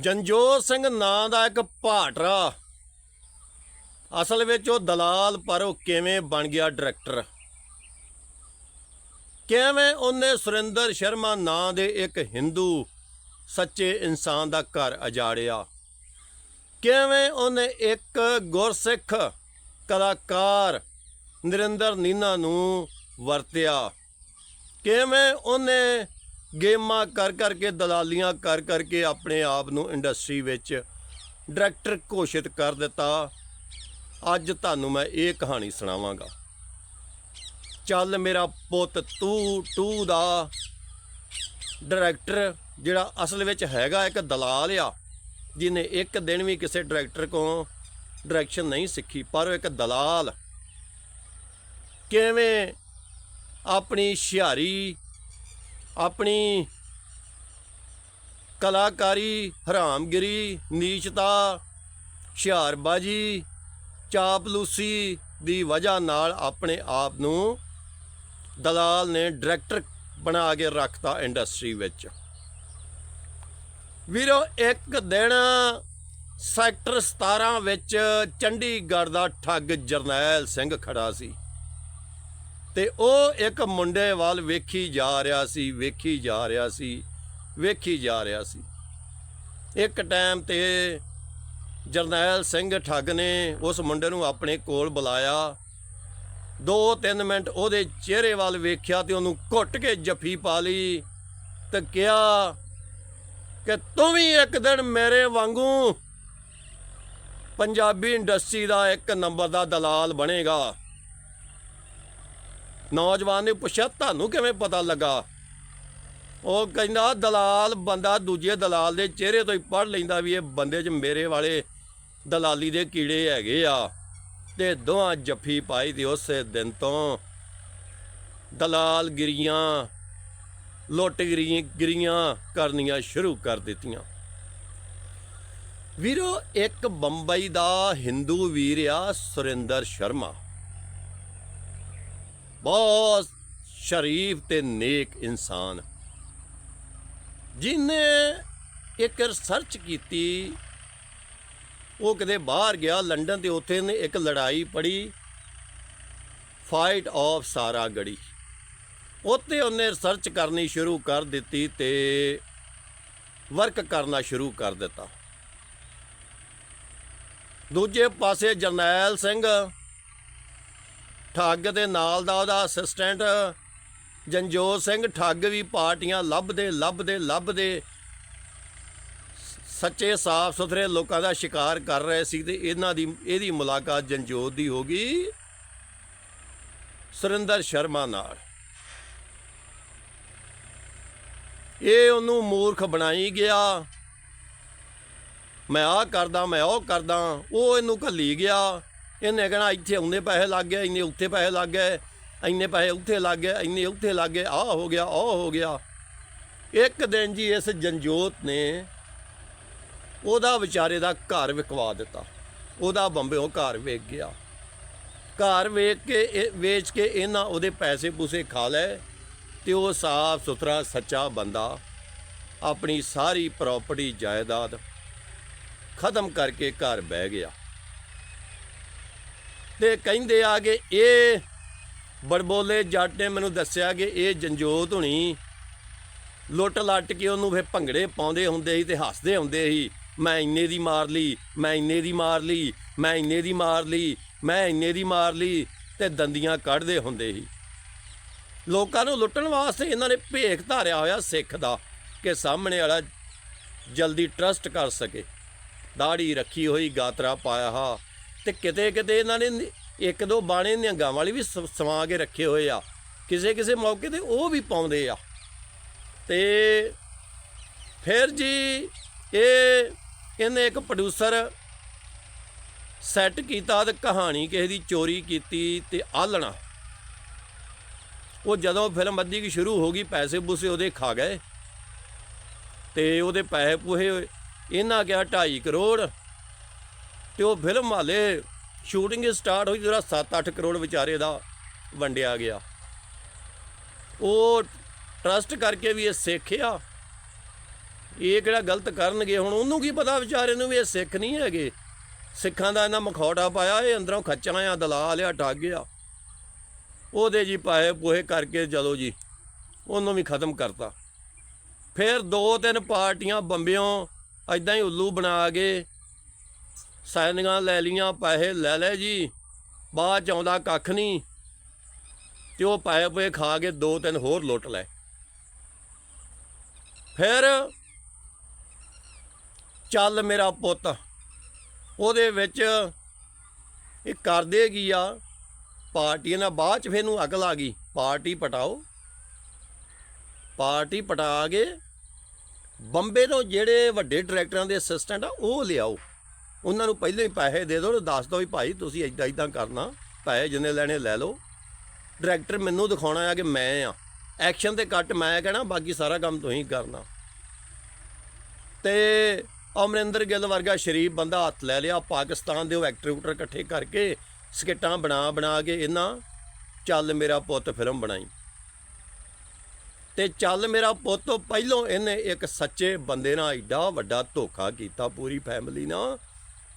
ਜੰਜੋਤ ਸਿੰਘ ਨਾਂ ਦਾ ਇੱਕ ਭਾਟਰਾ। ਅਸਲ ਵਿੱਚ ਉਹ ਦਲਾਲ, ਪਰ ਉਹ ਕਿਵੇਂ ਬਣ ਗਿਆ ਡਾਇਰੈਕਟਰ? ਕਿਵੇਂ ਉਹਨੇ ਸੁਰਿੰਦਰ ਸ਼ਰਮਾ ਨਾਂ ਦੇ ਇੱਕ ਹਿੰਦੂ ਸੱਚੇ ਇਨਸਾਨ ਦਾ ਘਰ ਅਜਾੜਿਆ ਕਿਵੇਂ ਉਹਨੇ ਇੱਕ ਗੁਰਸਿੱਖ ਕਲਾਕਾਰ ਨਰਿੰਦਰ ਨੀਨਾ ਨੂੰ ਵਰਤਿਆ? ਕਿਵੇਂ ਉਹਨੇ ਗੇਮਾਂ ਕਰ ਕਰਕੇ, ਦਲਾਲੀਆਂ ਕਰ ਕਰਕੇ ਆਪਣੇ ਆਪ ਨੂੰ ਇੰਡਸਟਰੀ ਵਿੱਚ ਡਾਇਰੈਕਟਰ ਘੋਸ਼ਿਤ ਕਰ ਦਿੱਤਾ। ਅੱਜ ਤੁਹਾਨੂੰ ਮੈਂ ਇਹ ਕਹਾਣੀ ਸੁਣਾਵਾਂਗਾ। ਚੱਲ ਮੇਰਾ ਪੁੱਤ, ਤੂੰ ਟੂ ਦਾ ਡਾਇਰੈਕਟਰ ਜਿਹੜਾ ਅਸਲ ਵਿੱਚ ਹੈਗਾ ਇੱਕ ਦਲਾਲ ਆ, ਜਿਹਨੇ ਇੱਕ ਦਿਨ ਵੀ ਕਿਸੇ ਡਾਇਰੈਕਟਰ ਕੋਲੋਂ ਡਾਇਰੈਕਸ਼ਨ ਨਹੀਂ ਸਿੱਖੀ, ਪਰ ਉਹ ਇੱਕ ਦਲਾਲ। ਕਿਵੇਂ ਆਪਣੀ ਹੁਸ਼ਿਆਰੀ ਆਪਣੀ ਕਲਾਕਾਰੀ, ਹਰਾਮਗਿਰੀ, ਨੀਚਤਾ, ਹੁਸ਼ਿਆਰਬਾਜੀ, ਚਾਪਲੂਸੀ ਦੀ ਵਜ੍ਹਾ ਨਾਲ ਆਪਣੇ ਆਪ ਨੂੰ ਦਲਾਲ ਨੇ ਡਾਇਰੈਕਟਰ ਬਣਾ ਕੇ ਰੱਖਤਾ ਇੰਡਸਟਰੀ ਵਿੱਚ। ਵੀਰੋ, ਇੱਕ ਦਿਨ ਸੈਕਟਰ 17 ਵਿੱਚ ਚੰਡੀਗੜ੍ਹ ਦਾ ਠੱਗ ਜਰਨੈਲ ਸਿੰਘ ਖੜਾ ਸੀ। ਤੇ ਉਹ ਇੱਕ ਮੁੰਡੇ ਵੱਲ ਵੇਖੀ ਜਾ ਰਿਹਾ ਸੀ, ਵੇਖੀ ਜਾ ਰਿਹਾ ਸੀ, ਵੇਖੀ ਜਾ ਰਿਹਾ ਸੀ। ਇੱਕ ਟਾਈਮ ਤੇ ਜਰਨੈਲ ਸਿੰਘ ਠੱਗ ਨੇ ਉਸ ਮੁੰਡੇ ਨੂੰ ਆਪਣੇ ਕੋਲ ਬੁਲਾਇਆ। 2-3 ਮਿੰਟ ਉਹਦੇ ਚਿਹਰੇ ਵੱਲ ਵੇਖਿਆ ਤੇ ਉਹਨੂੰ ਘੁੱਟ ਕੇ ਜੱਫੀ ਪਾ ਲਈ ਤੇ ਕਿਹਾ ਕਿ ਤੂੰ ਵੀ ਇੱਕ ਦਿਨ ਮੇਰੇ ਵਾਂਗੂ ਪੰਜਾਬੀ ਇੰਡਸਟਰੀ ਦਾ ਇੱਕ ਨੰਬਰ ਦਾ ਦਲਾਲ ਬਣੇਗਾ। ਨੌਜਵਾਨ ਨੇ ਪੁੱਛਿਆ, ਤੁਹਾਨੂੰ ਕਿਵੇਂ ਪਤਾ ਲੱਗਾ? ਉਹ ਕਹਿੰਦਾ, ਦਲਾਲ ਬੰਦਾ ਦੂਜੇ ਦਲਾਲ ਦੇ ਚਿਹਰੇ ਤੋਂ ਹੀ ਪੜ ਲੈਂਦਾ ਵੀ ਇਹ ਬੰਦੇ 'ਚ ਮੇਰੇ ਵਾਲੇ ਦਲਾਲੀ ਦੇ ਕੀੜੇ ਹੈਗੇ ਆ ਤੇ ਦੋਹਾਂ ਜੱਫੀ ਪਾਈ ਤੇ ਉਸੇ ਦਿਨ ਤੋਂ। ਦਲਾਲ ਗਿਰੀਆਂ, ਲੁੱਟ ਗਿਰੀ, ਗਿਰੀਆਂ ਕਰਨੀਆਂ ਸ਼ੁਰੂ ਕਰ ਦਿੱਤੀਆਂ। ਵੀਰੋ, ਇੱਕ ਬੰਬਈ ਦਾ ਹਿੰਦੂ ਵੀਰ ਆ ਸੁਰਿੰਦਰ ਸ਼ਰਮਾ। ਬਹੁਤ ਸ਼ਰੀਫ ਤੇ ਨੇਕ ਇਨਸਾਨ। ਜਿਨੇ ਇੱਕ ਰਿਸਰਚ ਕੀਤੀ, ਉਹ ਕਿਤੇ ਬਾਹਰ ਗਿਆ, ਲੰਡਨ ਤੇ ਉੱਥੇ ਨੇ ਇੱਕ ਲੜਾਈ ਪੜੀ, ਫਾਈਟ ਆਫ ਸਾਰਾ ਗੜੀ। ਉੱਥੇ ਉਹਨੇ ਰਿਸਰਚ ਕਰਨੀ ਸ਼ੁਰੂ ਕਰ ਦਿੱਤੀ ਤੇ ਵਰਕ ਕਰਨਾ ਸ਼ੁਰੂ ਕਰ ਦਿੱਤਾ। ਦੂਜੇ ਪਾਸੇ ਜਰਨੈਲ ਸਿੰਘ ਠੱਗ ਦੇ ਨਾਲ ਦਾ ਉਹਦਾ ਅਸਿਸਟੈਂਟ ਜਨਜੋਤ ਸਿੰਘ ਠੱਗ ਵੀ ਪਾਰਟੀਆਂ ਲੱਭਦੇ ਲੱਭਦੇ ਲੱਭਦੇ ਸੱਚੇ ਸਾਫ਼ ਸੁਥਰੇ ਲੋਕਾਂ ਦਾ ਸ਼ਿਕਾਰ ਕਰ ਰਹੇ ਸੀ ਤੇ ਇਹਨਾਂ ਦੀ, ਇਹਦੀ ਮੁਲਾਕਾਤ ਜਨਜੋਤ ਦੀ ਹੋ ਗਈ। ਸੁਰਿੰਦਰ ਸ਼ਰਮਾ ਨਾਲ। ਇਹ ਉਹਨੂੰ ਮੂਰਖ ਬਣਾਈ ਗਿਆ। ਮੈਂ ਆਹ ਕਰਦਾ, ਮੈਂ ਉਹ ਕਰਦਾ, ਉਹ ਇਹਨੂੰ ਘੱਲੀ ਗਿਆ। ਇਹਨੇ ਕਹਿਣਾ, ਇੱਥੇ ਉਹਨੇ ਪੈਸੇ ਲੱਗ ਗਏ, ਇੰਨੇ ਉੱਥੇ ਪੈਸੇ ਲੱਗ ਗਏ, ਇੰਨੇ ਪੈਸੇ ਉੱਥੇ ਲੱਗ ਗਏ, ਇੰਨੇ ਉੱਥੇ ਲੱਗ ਗਏ, ਆਹ ਹੋ ਗਿਆ, ਉਹ ਹੋ ਗਿਆ। ਇੱਕ ਦਿਨ ਜੀ ਇਸ ਜੰਜੋਤ ਨੇ ਉਹਦਾ ਵਿਚਾਰੇ ਦਾ ਘਰ ਵਿਕਵਾ ਦਿੱਤਾ। ਉਹਦਾ ਬੰਬੇੋਂ ਘਰ ਵੇਚ ਗਿਆ। ਘਰ ਵੇਚ ਕੇ ਇਹ- ਵੇਚ ਕੇ ਇਹਨਾਂ ਉਹਦੇ ਪੈਸੇ ਪੂਸੇ ਖਾ ਲਏ ਤੇ ਉਹ ਸਾਫ਼ ਸੁਥਰਾ, ਸੱਚਾ ਬੰਦਾ ਆਪਣੀ ਸਾਰੀ ਪ੍ਰਾਪਰਟੀ ਜਾਇਦਾਦ ਖਤਮ ਕਰਕੇ ਘਰ ਬਹਿ ਗਿਆ। ਤੇ ਕਹਿੰਦੇ ਆ ਕਿ ਇਹ ਬੜਬੋਲੇ ਜੱਟ ਨੇ ਮੈਨੂੰ ਦੱਸਿਆ ਕਿ ਇਹ ਜੰਜੋਤ ਹੁਣੀ ਲੁੱਟ ਲੱਟ ਕੇ ਉਹਨੂੰ ਫਿਰ ਭੰਗੜੇ ਪਾਉਂਦੇ ਹੁੰਦੇ ਸੀ ਤੇ ਹੱਸਦੇ ਹੁੰਦੇ ਸੀ। ਮੈਂ ਇੰਨੇ ਦੀ ਮਾਰ ਲਈ, ਮੈਂ ਇੰਨੇ ਦੀ ਮਾਰ ਲਈ, ਮੈਂ ਇੰਨੇ ਦੀ ਮਾਰ ਲਈ, ਮੈਂ ਇੰਨੇ ਦੀ ਮਾਰ ਲਈ ਤੇ ਦੰਦੀਆਂ ਕੱਢਦੇ ਹੁੰਦੇ ਸੀ। ਲੋਕਾਂ ਨੂੰ ਲੁੱਟਣ ਵਾਸਤੇ ਇਹਨਾਂ ਨੇ ਭੇਖ ਧਾਰਿਆ ਹੋਇਆ ਸਿੱਖ ਦਾ ਕਿ ਸਾਹਮਣੇ ਵਾਲਾ ਜਲਦੀ ਟਰਸਟ ਕਰ ਸਕੇ। ਦਾੜੀ ਰੱਖੀ ਹੋਈ ਗਾਤਰਾ ਪਾਇਆ ਹਾ। ਤੇ ਕਿਤੇ ਕਿਤੇ ਇਹਨਾਂ ਨੇ ਨ- ਇੱਕ ਦੋ ਬਾਣੇ ਨਿਹੰਗਾਂ ਵਾਲੀ ਵੀ ਸ- ਸਵਾ ਕੇ ਰੱਖੇ ਹੋਏ ਆ। ਕਿਸੇ ਕਿਸੇ ਮੌਕੇ ਤੇ ਉਹ ਵੀ ਪਾਉਂਦੇ ਆ। ਤੇ ਫਿਰ ਜੀ ਇਹ, ਇਹਨੇ ਇੱਕ ਪ੍ਰੋਡਿਊਸਰ ਸੈੱਟ ਕੀਤਾ ਤੇ ਕਹਾਣੀ ਕਿਸੇ ਦੀ ਚੋਰੀ ਕੀਤੀ ਤੇ ਆਲਣਾ ਉਹ ਜਦੋਂ ਫਿਲਮ ਅੱਧੀ ਕੀ ਸ਼ੁਰੂ ਹੋ ਗਈ, ਪੈਸੇ ਪੂਸੇ ਉਹਦੇ ਖਾ ਗਏ। ਤੇ ਉਹਦੇ ਪੈਸੇ ਪੂਹੇ ਇਹਨਾਂ ਕਿਹਾ 2.5 ਕਰੋੜ ਤੇ ਉਹ ਫਿਲਮ ਹਾਲੇ ਸ਼ੂਟਿੰਗ ਸਟਾਰਟ ਹੋਈ ਜਿਹੜਾ 7-8 ਕਰੋੜ ਵਿਚਾਰੇ ਦਾ ਵੰਡਿਆ ਗਿਆ। ਉਹ ਟਰਸਟ ਕਰਕੇ ਵੀ ਇਹ ਸਿੱਖ ਆ। ਇਹ ਕਿਹੜਾ ਗਲਤ ਕਰਨਗੇ? ਹੁਣ ਉਹਨੂੰ ਕੀ ਪਤਾ ਵਿਚਾਰੇ ਨੂੰ ਵੀ ਇਹ ਸਿੱਖ ਨਹੀਂ ਹੈਗੇ। ਸਿੱਖਾਂ ਦਾ ਇਹਨਾਂ ਮਖੌਟਾ ਪਾਇਆ, ਇਹ ਅੰਦਰੋਂ ਖੱਚਾ ਆ, ਦਲਾਲ ਆ, ਠੱਗ ਗਿਆ ਉਹਦੇ ਜੀ ਪਾਏ ਪੋਹੇ ਕਰਕੇ ਚਲੋ ਜੀ ਉਹਨੂੰ ਵੀ ਖਤਮ ਕਰਤਾ। ਫਿਰ ਦੋ ਤਿੰਨ ਪਾਰਟੀਆਂ ਬੰਬਿਓਂ ਐਦਾਂ ਹੀ ਉੱਲੂ ਬਣਾ ਕੇ ਸਾਇਨੀਆਂ ਲੈ ਲੀਆਂ ਪੈਸੇ ਲੈ ਲੈ ਜੀ। ਬਾਅਦ ਚ ਆਉਂਦਾ ਕੱਖ ਨਹੀਂ ਤੇ ਉਹ ਪੈਸੇ ਪਏ ਖਾ ਕੇ ਦੋ ਤਿੰਨ ਹੋਰ ਲੁੱਟ ਲੈ ਫਿਰ ਚੱਲ ਮੇਰਾ ਪੁੱਤ, ਉਹਦੇ ਵਿੱਚ ਇਹ ਕਰਦੇ ਕੀ ਆ? ਪਾਰਟੀ ਨਾਲ ਬਾਅਦ ਚ ਫਿਰ ਨੂੰ ਅਕਲ ਆ ਗਈ। ਪਾਰਟੀ ਪਟਾਓ। ਪਾਰਟੀ ਪਟਾ ਕੇ ਬੰਬੇ ਤੋਂ ਜਿਹੜੇ ਵੱਡੇ ਡਾਇਰੈਕਟਰਾਂ ਦੇ ਅਸਿਸਟੈਂਟ ਆ, ਉਹ ਲਿਆਓ। ਉਹਨਾਂ ਨੂੰ ਪਹਿਲਾਂ ਹੀ ਪੈਸੇ ਦੇ ਦਿਓ ਦੱਸ ਦਿਓ ਵੀ ਭਾਈ ਤੁਸੀਂ ਇਦਾਂ ਇਦਾਂ ਕਰਨਾ, ਪੈਸੇ ਜਿੰਨੇ ਲੈਣੇ ਲੈ ਲਓ। ਡਾਇਰੈਕਟਰ ਮੈਨੂੰ ਦਿਖਾਉਣਾ ਆ ਕਿ ਮੈਂ ਆ। ਐਕਸ਼ਨ ਤੇ ਕੱਟ ਮੈਂ ਕਹਿਣਾ, ਬਾਕੀ ਸਾਰਾ ਕੰਮ ਤੁਸੀਂ ਕਰਨਾ। ਤੇ ਅਮਰਿੰਦਰ ਗਿੱਲ ਵਰਗਾ ਸ਼ਰੀਫ ਬੰਦਾ ਹੱਥ ਲੈ ਲਿਆ, ਪਾਕਿਸਤਾਨ ਦੇ ਉਹ ਐਕਟਰ ਉਕਟਰ ਇਕੱਠੇ ਕਰਕੇ ਸਕਿੱਟਾਂ ਬਣਾ ਬਣਾ ਕੇ ਇਹਨਾਂ, ਚੱਲ ਮੇਰਾ ਪੁੱਤ ਫਿਲਮ ਬਣਾਈ। ਤੇ ਚੱਲ ਮੇਰਾ ਪੁੱਤ ਪਹਿਲੋਂ ਇਹਨੇ ਇੱਕ ਸੱਚੇ ਬੰਦੇ ਨਾਲ ਐਡਾ ਵੱਡਾ ਧੋਖਾ ਕੀਤਾ ਪੂਰੀ ਫੈਮਿਲੀ ਨਾਲ।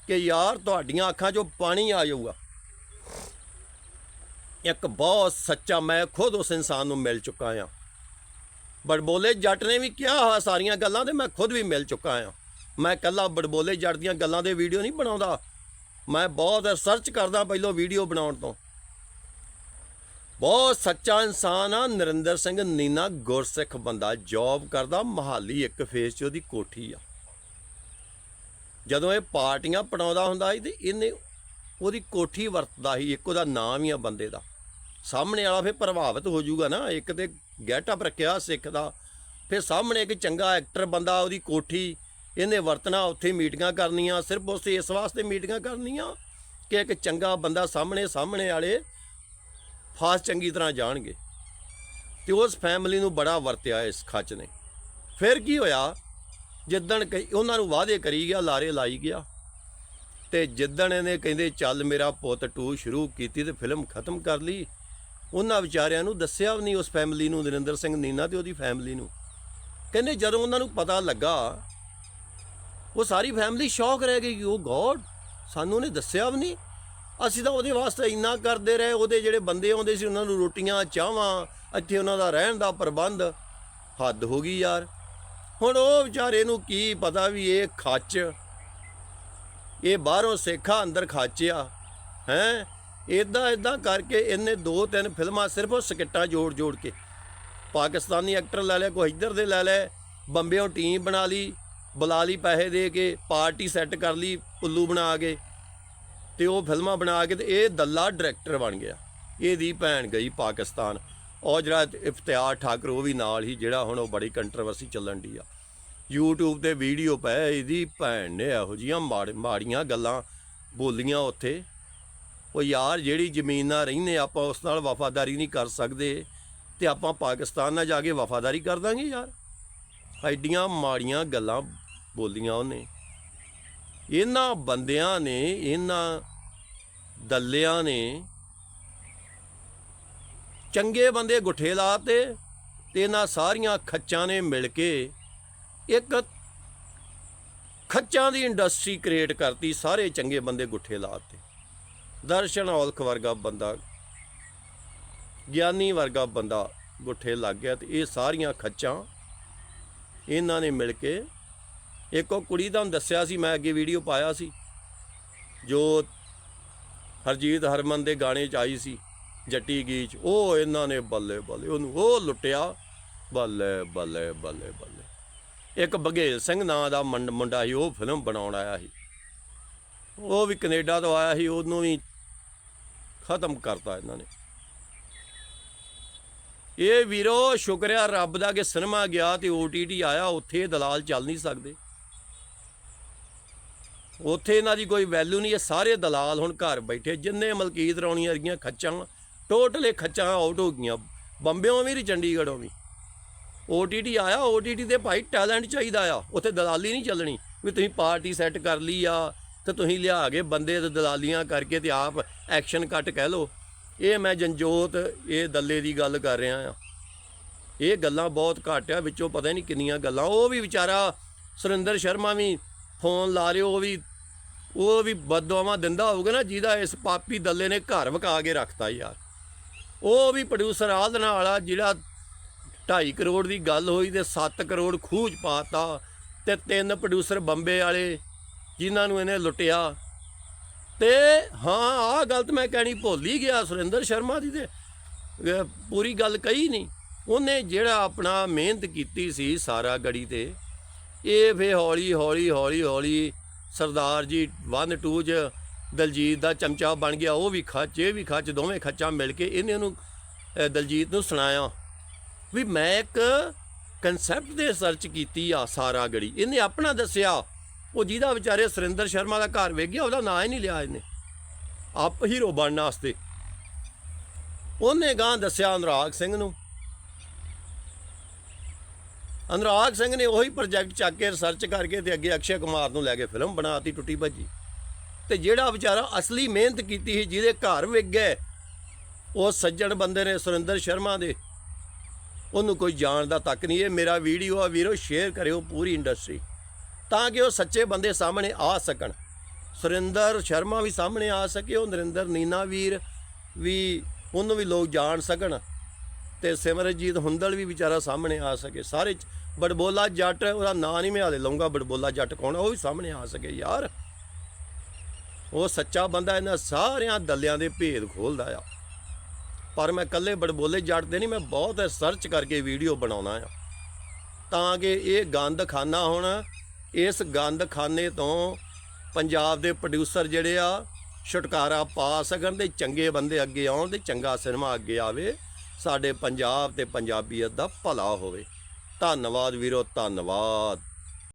ਕਿ ਯਾਰ ਤੁਹਾਡੀਆਂ ਅੱਖਾਂ 'ਚੋਂ ਪਾਣੀ ਆ ਜਾਊਗਾ। ਇੱਕ ਬਹੁਤ ਸੱਚਾ ਮੈਂ ਖੁਦ ਉਸ ਇਨਸਾਨ ਨੂੰ ਮਿਲ ਚੁੱਕਾ ਆ ਬੜਬੋਲੇ ਜੱਟ ਨੇ ਵੀ ਕਿਹਾ ਸਾਰੀਆਂ ਗੱਲਾਂ ਤੇ ਮੈਂ ਖੁਦ ਵੀ ਮਿਲ ਚੁੱਕਾ ਆ ਮੈਂ ਕੱਲਾ ਬੜਬੋਲੇ ਜੱਟ ਦੀਆਂ ਗੱਲਾਂ ਦੇ ਵੀਡੀਓ ਨਹੀਂ ਬਣਾਉਂਦਾ। ਮੈਂ ਬਹੁਤ ਰਿਸਰਚ ਕਰਦਾ ਪਹਿਲਾਂ ਵੀਡੀਓ ਬਣਾਉਣ ਤੋਂ। ਬਹੁਤ ਸੱਚਾ ਇਨਸਾਨ ਆ, ਨਰਿੰਦਰ ਸਿੰਘ ਨੀਨਾ ਗੁਰਸਿੱਖ ਬੰਦਾ। ਜੌਬ ਕਰਦਾ, ਮਹਾਲੀ ਇੱਕ ਫੇਸ 'ਚ ਉਹਦੀ ਕੋਠੀ ਆ। ਜਦੋਂ ਇਹ ਪਾਰਟੀਆਂ ਪੜਾਉਂਦਾ ਹੁੰਦਾ ਸੀ ਤੇ ਇਹਨੇ ਉਹਦੀ ਕੋਠੀ ਵਰਤਦਾ ਸੀ, ਇੱਕ ਉਹਦਾ ਨਾਮ ਹੀ ਆ ਬੰਦੇ ਦਾ। ਸਾਹਮਣੇ ਵਾਲਾ ਫਿਰ ਪ੍ਰਭਾਵਿਤ ਹੋ ਜਾਊਗਾ ਨਾ, ਇੱਕ ਤੇ ਗੈਟਅਪ ਰੱਖਿਆ ਸਿੱਖ ਦਾ, ਫਿਰ ਸਾਹਮਣੇ ਇੱਕ ਚੰਗਾ ਐਕਟਰ ਬੰਦਾ, ਉਹਦੀ ਕੋਠੀ, ਇਹਨੇ ਵਰਤਣਾ, ਉੱਥੇ ਮੀਟਿੰਗਾਂ ਕਰਨੀਆਂ, ਸਿਰਫ ਉਸ ਇਸ ਵਾਸਤੇ ਮੀਟਿੰਗਾਂ ਕਰਨੀਆਂ ਕਿ ਇੱਕ ਚੰਗਾ ਬੰਦਾ ਸਾਹਮਣੇ ਸਾਹਮਣੇ ਵਾਲੇ ਫਾਸ ਚੰਗੀ ਤਰ੍ਹਾਂ ਜਾਣਗੇ। ਤੇ ਉਸ ਫੈਮਿਲੀ ਨੂੰ ਬੜਾ ਵਰਤਿਆ ਇਸ ਖੱਚ ਨੇ। ਫਿਰ ਕੀ ਹੋਇਆ? ਜਿੱਦਣ ਕਈ- ਉਹਨਾਂ ਨੂੰ ਵਾਅਦੇ ਕਰੀ ਗਿਆ, ਲਾਰੇ ਲਾਈ ਗਿਆ। ਤੇ ਜਿੱਦਣ ਇਹਨੇ ਕਹਿੰਦੇ, ਚੱਲ ਮੇਰਾ ਪੁੱਤ 2 ਸ਼ੁਰੂ ਕੀਤੀ ਤੇ ਫਿਲਮ ਖਤਮ ਕਰ ਲਈ। ਉਹਨਾਂ ਵਿਚਾਰਿਆਂ ਨੂੰ ਦੱਸਿਆ ਵੀ ਨਹੀਂ ਉਸ ਫੈਮਿਲੀ ਨੂੰ, ਨਰਿੰਦਰ ਸਿੰਘ ਨੀਨਾ ਤੇ ਉਹਦੀ ਫੈਮਿਲੀ ਨੂੰ। ਕਹਿੰਦੇ ਜਦੋਂ ਉਹਨਾਂ ਨੂੰ ਪਤਾ ਲੱਗਾ, ਉਹ ਸਾਰੀ ਫੈਮਿਲੀ ਸ਼ੌਕ ਰਹਿ ਗਈ। ਉਹ ਗੋਡ ਸਾਨੂੰ ਉਹਨੇ ਦੱਸਿਆ ਵੀ ਨਹੀਂ। ਅਸੀਂ ਤਾਂ ਉਹਦੇ ਵਾਸਤੇ ਇੰਨਾ ਕਰਦੇ ਰਹੇ, ਉਹਦੇ ਜਿਹੜੇ ਬੰਦੇ ਆਉਂਦੇ ਸੀ, ਉਹਨਾਂ ਨੂੰ ਰੋਟੀਆਂ ਚਾਹਾਂ ਇੱਥੇ ਉਹਨਾਂ ਦਾ ਰਹਿਣ ਦਾ ਪ੍ਰਬੰਧ। ਹੱਦ ਹੋ ਗਈ ਯਾਰ। ਹੁਣ ਉਹ ਵਿਚਾਰੇ ਨੂੰ ਕੀ ਪਤਾ ਵੀ ਇਹ ਖੱਚ, ਇਹ ਬਾਹਰੋਂ ਸੇਖਾ ਅੰਦਰ ਖਾਚਿਆ, ਹੈ? ਇਦਾਂ ਇਦਾਂ ਕਰਕੇ ਇਹਨੇ ਦੋ ਤਿੰਨ ਫਿਲਮਾਂ ਸਿਰਫ ਉਹ ਸਕਿੱਟਾਂ ਜੋੜ ਜੋੜ ਕੇ। ਪਾਕਿਸਤਾਨੀ ਐਕਟਰ ਲੈ ਲਿਆ, ਕੋਈ ਇੱਧਰ ਦੇ ਲੈ ਲੈ ਬੰਬਿਓਂ ਟੀਮ ਬਣਾ ਲਈ, ਬੁਲਾ ਲਈ ਪੈਸੇ ਦੇ ਕੇ, ਪਾਰਟੀ ਸੈੱਟ ਕਰ ਲਈ, ਉੱਲੂ ਬਣਾ ਕੇ, ਤੇ ਉਹ ਫਿਲਮਾਂ ਬਣਾ ਕੇ ਤੇ ਇਹ ਦੱਲਾ ਡਾਇਰੈਕਟਰ ਬਣ ਗਿਆ। ਇਹਦੀ ਭੈਣ ਗਈ ਪਾਕਿਸਤਾਨ। ਉਹ ਜਿਹੜਾ ਇਫਤਿਆਰ ਠਾਕਰ, ਉਹ ਵੀ ਨਾਲ ਹੀ ਜਿਹੜਾ ਹੁਣ ਉਹ ਬੜੀ ਕੰਟਰੋਵਰਸੀ ਚੱਲਣ ਦੀ ਆ। YouTube ਤੇ ਵੀਡੀਓ ਪਏ, ਇਹਦੀ ਭੈਣ ਨੇ ਇਹੋ ਜੀਆਂ ਮਾੜੀਆਂ ਗੱਲਾਂ ਬੋਲੀਆਂ ਉੱਥੇ। ਉਹ ਯਾਰ, ਜਿਹੜੀ ਜ਼ਮੀਨ ਨਾਲ ਰਹਿੰਦੇ ਆਪਾਂ ਉਸ ਨਾਲ ਵਫਾਦਾਰੀ ਨਹੀਂ ਕਰ ਸਕਦੇ ਤੇ ਆਪਾਂ ਪਾਕਿਸਤਾਨ ਨਾਲ ਜਾ ਕੇ ਵਫਾਦਾਰੀ ਕਰ ਦਾਂਗੇ ਯਾਰ। ਐਡੀਆਂ ਮਾੜੀਆਂ ਗੱਲਾਂ ਬੋਲੀਆਂ ਉਹਨੇ। ਇਹਨਾਂ ਬੰਦਿਆਂ ਨੇ, ਇਹਨਾਂ ਦੱਲਿਆਂ ਨੇ ਚੰਗੇ ਬੰਦੇ ਗੁੱਠੇ ਲਾਤੇ ਤੇ ਇਹਨਾਂ ਸਾਰੀਆਂ ਖੱਚਾਂ ਨੇ ਮਿਲ ਕੇ ਇੱਕ ਖੱਚਾਂ ਦੀ ਇੰਡਸਟਰੀ ਕ੍ਰੀਏਟ ਕਰਤੀ ਸਾਰੇ ਚੰਗੇ ਬੰਦੇ ਗੁੱਠੇ ਲਾਤੇ ਦਰਸ਼ਨ ਔਲਖ ਵਰਗਾ ਬੰਦਾ, ਗਿਆਨੀ ਵਰਗਾ ਬੰਦਾ ਗੁੱਠੇ ਲੱਗ ਗਿਆ ਤੇ ਇਹ ਸਾਰੀਆਂ ਖੱਚਾਂ ਇਹਨਾਂ ਨੇ ਮਿਲ ਕੇ ਇੱਕ ਉਹ ਕੁੜੀ ਤੁਹਾਨੂੰ ਦੱਸਿਆ ਸੀ, ਮੈਂ ਅੱਗੇ ਵੀਡੀਓ ਪਾਇਆ ਸੀ, ਜੋ ਹਰਜੀਤ ਹਰਮਨ ਦੇ ਗਾਣੇ 'ਚ ਆਈ ਸੀ। ਜੱਟੀ ਗੀਚ, ਉਹ ਇਹਨਾਂ ਨੇ ਬੱਲੇ ਬੱਲੇ ਉਹਨੂੰ, ਉਹ ਲੁੱਟਿਆ। ਬੱਲੇ ਬੱਲੇ ਬੱਲੇ ਬੱਲੇ। ਇੱਕ ਬਘੇਲ ਸਿੰਘ ਨਾਂ ਦਾ ਮੁੰਡਾ ਸੀ, ਉਹ ਫਿਲਮ ਬਣਾਉਣ ਆਇਆ ਸੀ। ਉਹ ਵੀ ਕੈਨੇਡਾ ਤੋਂ ਆਇਆ ਸੀ, ਉਹਨੂੰ ਵੀ ਖਤਮ ਕਰਤਾ ਇਹਨਾਂ ਨੇ। ਇਹ ਵੀਰੋ, ਸ਼ੁਕਰਿਆ ਰੱਬ ਦਾ ਕਿ ਸਿਨੇਮਾ ਗਿਆ ਤੇ OTT ਆਇਆ, ਉੱਥੇ ਇਹ ਦਲਾਲ ਚੱਲ ਨਹੀਂ ਸਕਦੇ। ਉੱਥੇ ਇਹਨਾਂ ਦੀ ਕੋਈ ਵੈਲਿਊ ਨਹੀਂ, ਇਹ ਸਾਰੇ ਦਲਾਲ ਹੁਣ ਘਰ ਬੈਠੇ, ਜਿੰਨੇ ਮਲਕੀਤ ਰੌਣੀਆਂ ਰਹੀਆਂ ਖੱਚਾਂ ਟੋਟਲ ਇਹ ਖੱਚਾਂ ਆਊਟ ਹੋ ਗਈਆਂ। ਬੰਬਿਓਂ ਵੀ ਤੇ ਚੰਡੀਗੜ੍ਹੋਂ ਵੀ। OTT ਆਇਆ OTT ਤੇ ਭਾਈ ਟੈਲੈਂਟ ਚਾਹੀਦਾ ਆ। ਉੱਥੇ ਦਲਾਲੀ ਨਹੀਂ ਚੱਲਣੀ ਵੀ ਤੁਸੀਂ ਪਾਰਟੀ ਸੈੱਟ ਕਰ ਲਈ ਆ ਤੇ ਤੁਸੀਂ ਲਿਆ ਕੇ ਬੰਦੇ ਤੇ ਦਲਾਲੀਆਂ ਕਰਕੇ ਤੇ ਆਪ ਐਕਸ਼ਨ ਕੱਟ ਕਹਿ ਲੋ ਇਹ ਮੈਂ ਜੰਜੋਤ ਇਹ ਦੱਲੇ ਦੀ ਗੱਲ ਕਰ ਰਿਹਾ ਆ। ਇਹ ਗੱਲਾਂ ਬਹੁਤ ਘੱਟ ਆ, ਵਿੱਚੋਂ ਪਤਾ ਨਹੀਂ ਕਿੰਨੀਆਂ ਗੱਲਾਂ। ਉਹ ਵੀ ਵਿਚਾਰਾ ਸੁਰਿੰਦਰ ਸ਼ਰਮਾ ਵੀ ਫੋਨ ਲਾ ਰਿਓ ਉਹ ਵੀ ਉਹ ਵੀ ਬਦਦੁਆਵਾਂ ਦਿੰਦਾ ਹੋਊਗਾ ਨਾ ਜਿਹਦਾ ਇਸ ਪਾਪੀ ਦੱਲੇ ਨੇ ਘਰ ਵਕਾ ਕੇ ਰੱਖਤਾ ਯਾਰ। ਉਹ ਵੀ ਪ੍ਰੋਡਿਊਸਰ ਆਦਨਾ ਵਾਲਾ ਜਿਹੜਾ 2.5 ਕਰੋੜ ਦੀ ਗੱਲ ਹੋਈ ਤੇ 7 ਕਰੋੜ ਖੂਜ ਪਾਤਾ ਤੇ ਤਿੰਨ ਪ੍ਰੋਡਿਊਸਰ ਬੰਬੇ ਵਾਲੇ ਜਿਨ੍ਹਾਂ ਨੂੰ ਇਹਨੇ ਲੁੱਟਿਆ। ਤੇ ਹਾਂ, ਆਹ ਗਲਤ ਮੈਂ ਕਹਿਣੀ ਭੁੱਲ ਹੀ ਗਿਆ ਸੁਰਿੰਦਰ ਸ਼ਰਮਾ ਦੀ ਤੇ ਪੂਰੀ ਗੱਲ ਕਹੀ ਨਹੀਂ। ਉਹਨੇ ਜਿਹੜਾ ਆਪਣਾ ਮਿਹਨਤ ਕੀਤੀ ਸੀ ਸਾਰਾ ਗੜੀ ਤੇ, ਇਹ ਫੇ ਹੌਲੀ ਹੌਲੀ ਹੌਲੀ ਹੌਲੀ ਸਰਦਾਰ ਜੀ 1 2 ਚ ਦਲਜੀਤ ਦਾ ਚਮਚਾ ਬਣ ਗਿਆ, ਉਹ ਵੀ ਖੱਚ ਇਹ ਵੀ ਖੱਚ ਦੋਵੇਂ ਖੱਚਾ ਮਿਲ ਕੇ ਇਹਨੇ ਉਹਨੂੰ ਦਲਜੀਤ ਨੂੰ ਸੁਣਾਇਆ ਵੀ ਮੈਂ ਇੱਕ ਕਨਸੈਪਟ ਦੇ ਸਰਚ ਕੀਤੀ ਆ ਸਾਰਾ ਗੜੀ। ਇਹਨੇ ਆਪਣਾ ਦੱਸਿਆ, ਉਹ ਜਿਹਦਾ ਵਿਚਾਰੇ ਸੁਰਿੰਦਰ ਸ਼ਰਮਾ ਦਾ ਘਰ ਵੇਖ ਗਿਆ, ਉਹਦਾ ਨਾਂ ਹੀ ਨਹੀਂ ਲਿਆ ਇਹਨੇ। ਆਪ ਹੀਰੋ ਬਣਨ ਵਾਸਤੇ। ਉਹਨੇ ਗਾਂ ਦੱਸਿਆ ਅਨੁਰਾਗ ਸਿੰਘ ਨੂੰ। ਅਨੁਰਾਗ ਸਿੰਘ ਨੇ ਉਹੀ ਪ੍ਰੋਜੈਕਟ ਚੱਕ ਕੇ ਰਿਸਰਚ ਕਰਕੇ ਤੇ ਅੱਗੇ ਅਕਸ਼ੇ ਕੁਮਾਰ ਨੂੰ ਲੈ ਕੇ ਫਿਲਮ ਬਣਾਤੀ, ਟੁੱਟੀ ਭੱਜੀ। ਤੇ ਜਿਹੜਾ ਵਿਚਾਰਾ ਅਸਲੀ ਮਿਹਨਤ ਕੀਤੀ ਸੀ, ਜਿਹਦੇ ਘਰ ਵਿਗ ਗਏ, ਉਹ ਸੱਜਣ ਬੰਦੇ ਨੇ ਸੁਰਿੰਦਰ ਸ਼ਰਮਾ ਦੇ। ਉਹਨੂੰ ਕੋਈ ਜਾਣਦਾ ਤੱਕ ਨਹੀਂ, ਇਹ ਮੇਰਾ ਵੀਡੀਓ ਆ ਵੀਰੋ, ਸ਼ੇਅਰ ਕਰਿਓ ਪੂਰੀ ਇੰਡਸਟਰੀ। ਤਾਂ ਕਿ ਉਹ ਸੱਚੇ ਬੰਦੇ ਸਾਹਮਣੇ ਆ ਸਕਣ। ਸੁਰਿੰਦਰ ਸ਼ਰਮਾ ਵੀ ਸਾਹਮਣੇ ਆ ਸਕੇ, ਉਹ ਨਰਿੰਦਰ ਨੀਨਾ ਵੀਰ ਵੀ, ਉਹਨੂੰ ਵੀ ਲੋਕ ਜਾਣ ਸਕਣ। ਤੇ ਸਿਮਰਜੀਤ ਹੁੰਦਲ ਵੀ ਵਿਚਾਰਾ ਸਾਹਮਣੇ ਆ ਸਕੇ। ਸਾਰੇ ਚ- ਬੜਬੋਲਾ ਜੱਟ, ਉਹਦਾ ਨਾਂ ਨਹੀਂ ਮੈਂ ਹਾਲੇ ਲਊਂਗਾ, ਬੜਬੋਲਾ ਜੱਟ ਕੌਣ ਉਹ ਵੀ ਸਾਹਮਣੇ ਆ ਸਕੇ ਯਾਰ। ਉਹ ਸੱਚਾ ਬੰਦਾ ਇਹਨਾਂ ਸਾਰਿਆਂ ਦੱਲਿਆਂ ਦੇ ਭੇਦ ਖੋਲਦਾ ਆ। ਪਰ ਮੈਂ ਇਕੱਲੇ ਬੜਬੋਲੇ ਜੱਟ ਦੇ ਨਹੀਂ, ਮੈਂ ਬਹੁਤ ਸਰਚ ਕਰਕੇ ਵੀਡੀਓ ਬਣਾਉਣਾ ਆ। ਤਾਂ ਕਿ ਇਹ ਗੰਦ ਖਾਨਾ ਹੁਣ, ਇਸ ਗੰਦ ਖਾਨੇ ਤੋਂ ਪੰਜਾਬ ਦੇ ਪ੍ਰੋਡਿਊਸਰ ਜਿਹੜੇ ਆ, ਛੁਟਕਾਰਾ ਪਾ ਸਕਣ ਤੇ ਚੰਗੇ ਬੰਦੇ ਅੱਗੇ ਆਉਣ ਤੇ ਚੰਗਾ ਸਿਨੇਮਾ ਅੱਗੇ ਆਵੇ, ਸਾਡੇ ਪੰਜਾਬ ਤੇ ਪੰਜਾਬੀਅਤ ਦਾ ਭਲਾ ਹੋਵੇ। ਧੰਨਵਾਦ ਵੀਰੋ, ਧੰਨਵਾਦ।